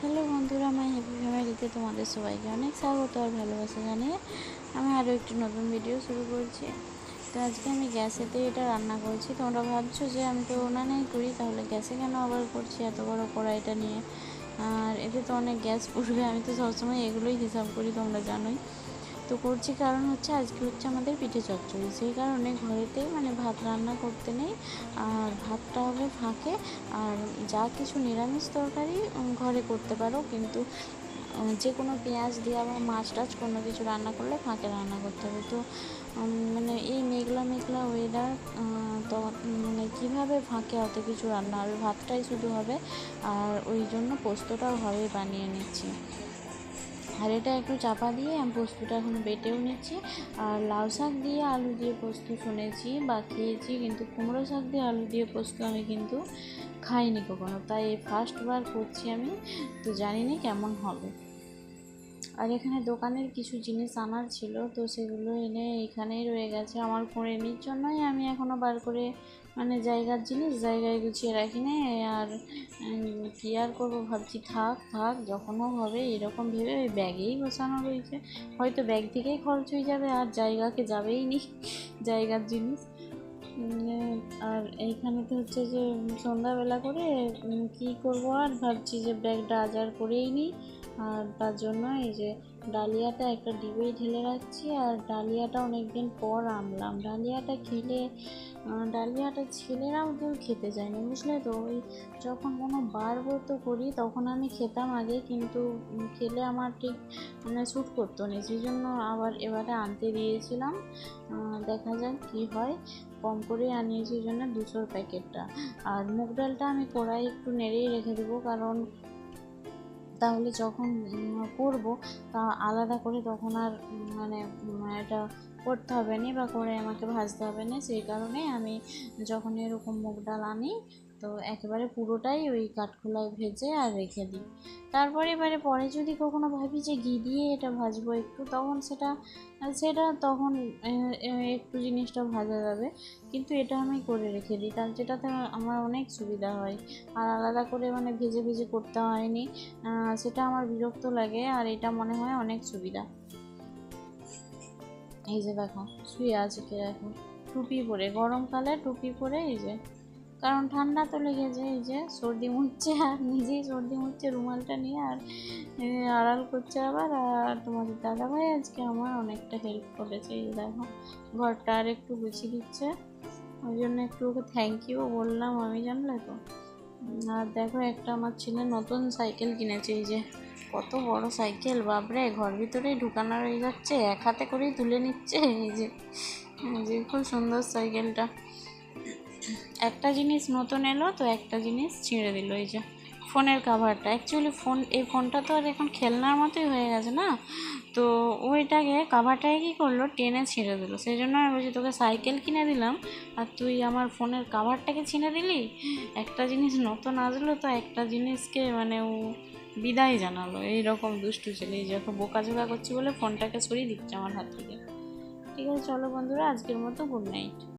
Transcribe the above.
Hello বন্ধুরা আমার happy ফ্যামিলিতে তোমাদের সবাইকে অনেক স্বাগত আর ভালোবাসা জানিয়ে আমি আরও একটি নতুন ভিডিও শুরু করছি। তো আজকে আমি গ্যাসেতে এটা রান্না করছি। তোমরা ভাবছ যে আমি তো উনানেই করি, তাহলে গ্যাসে কেন আবার করছি এত বড় কড়াইটা নিয়ে? আর এতে তো অনেক গ্যাস পুড়বে, আমি তো সবসময় এগুলোই হিসাব করি, তোমরা জানোই। তো করছি। কারণ হচ্ছে আজকে হচ্ছে আমাদের পিঠে চচ্চড়ি। সেই কারণে ঘরেতে মানে ভাত রান্না করতে নেই। আর ভাতটা হবে ফাঁকে। আর যা কিছু নিরামিষ তরকারি ঘরে করতে পারো। কিন্তু যে কোনো পেঁয়াজ দিয়ে আবার মাছ টাছ কোনো কিছু রান্না করলে ফাঁকে রান্না করতে হবে। তো মানে এই মেঘলা মেঘলা ওয়েদার তো মানে কীভাবে ফাঁকে অত কিছু রান্না হবে? ভাতটাই শুধু হবে। আর ওই জন্য পোস্তটাও ঘরে বানিয়ে নিচ্ছি। আর এটা একটু চাপা দিয়ে আমি পোস্তটা এখন বেটেও নিচ্ছি। আর লাউ শাক দিয়ে আলু দিয়ে পোস্ত শুনেছি বা খেয়েছি, কিন্তু কুমড়ো শাক দিয়ে আলু দিয়ে পোস্ত আমি কিন্তু খাইনি কখনো। তাই ফার্স্টবার করছি আমি, তো জানি না কেমন হবে। আর এখানে দোকানের কিছু জিনিস আনার ছিল, তো সেগুলো এনে এখানেই রয়ে গেছে। আমার ফোনের জন্যই আমি এখনও বার করে মানে জায়গার জিনিস জায়গায় গুছিয়ে রাখি না। আর কী আর করব ভাবছি, থাক থাক, যখনও হবে এরকম ভেবে ওই ব্যাগেই বসানো রয়েছে। হয়তো ব্যাগ থেকেই খরচ হয়ে যাবে, আর জায়গাকে যাবেই নি, জায়গার জিনিস। আর এইখানে তো হচ্ছে যে সন্ধ্যাবেলা করে কী করব আর ভাবছি যে ব্যাগটা আজার করেই নিই আর তার জন্য এই যে ডালিয়াটা একটা ডিবেই ঢেলে রাখছি, আর ডালিয়াটা অনেক দিন পর আনলাম। ডালিয়াটা খেলে ডালিয়াটা ছেলেরাও কেউ খেতে চায় না, বুঝলে তো? ওই যখন কোনো বার ব্রত করি, তখন আমি খেতাম আগে, কিন্তু খেলে আমার ঠিক মানে শ্যুট করতো না, সেই জন্য আবার এবারে আনতে দিয়েছিলাম। দেখা যাক কী হয়। কম করে আনিয়েছি জন্য দুশোর প্যাকেটটা। আর মুগ ডালটা আমি কড়াই একটু নেড়েই রেখে দেবো, কারণ তাহলে যখন করব, তা আলাদা করে তখন আর মানে এটা করতে হবে না বা করে আমাকে ভাজতে হবে না। সেই কারণে আমি যখন এরকম মুগ ডাল আনি তো একেবারে পুরোটাই ওই কাঠখোলায় ভেজে আর রেখে দিই। তারপরে এবারে পরে যদি কখনো ভাবি যে ঘি দিয়ে এটা ভাজবো একটু, তখন সেটা সেটা তখন একটু জিনিসটা ভাজা যাবে। কিন্তু এটা আমি করে রেখে দিই। তার যেটাতে আমার অনেক সুবিধা হয়। আর আলাদা করে মানে ভেজে ভেজে করতে হয়নি। সেটা আমার বিরক্ত লাগে আর এটা মনে হয় অনেক সুবিধা। এই যে দেখো, শুয়ে আছে কে এখন? টুপি পরে, গরমকালে টুপি পরে এই যে কারণ ঠান্ডা তো লেগেছে, এই যে সর্দি মুছছে, আর নিজেই সর্দি মুচ্ছে রুমালটা নিয়ে, আর আড়াল করছে আবার, আর তোমাদের দাদাভাই আজকে আমার অনেকটা হেল্প করেছে, এই দেখো, ঘরটা আর একটু গুছিয়ে দিচ্ছে, ওই জন্য একটু ওকে থ্যাংক ইউ বললাম আমি, জানলে তো? আর দেখো একটা আমার ছেলে নতুন সাইকেল কিনেছে, এই যে কত বড় সাইকেল বাপরে, ঘর ভিতরেই ঢুকানো রয়ে যাচ্ছে, এক হাতে করেই তুলে নিচ্ছে, এই যে এই যে খুব সুন্দর সাইকেলটা একটা জিনিস নতুন এলো, তো একটা জিনিস ছিঁড়ে দিল, এই যে ফোনের কাভারটা অ্যাকচুয়ালি ফোন এই ফোনটা তো আর এখন খেলনার মতোই হয়ে গেছে না? তো ওইটাকে কাভারটাকে কী করল? টেনে ছিঁড়ে দিল। সেই জন্য আমি বলছি, তোকে সাইকেল কিনে দিলাম, আর তুই আমার ফোনের কাভারটাকে ছিঁড়ে দিলি? একটা জিনিস নতুন আসলো, তো একটা জিনিসকে মানে ও বিদায় জানালো। এই রকম দুষ্টু ছেলে, এই যখন বোকাঝোকা করছি বলে ফোনটাকে সরিয়ে দিচ্ছে আমার হাত থেকে। ঠিক আছে, চলো বন্ধুরা, আজকের মতো গুড নাইট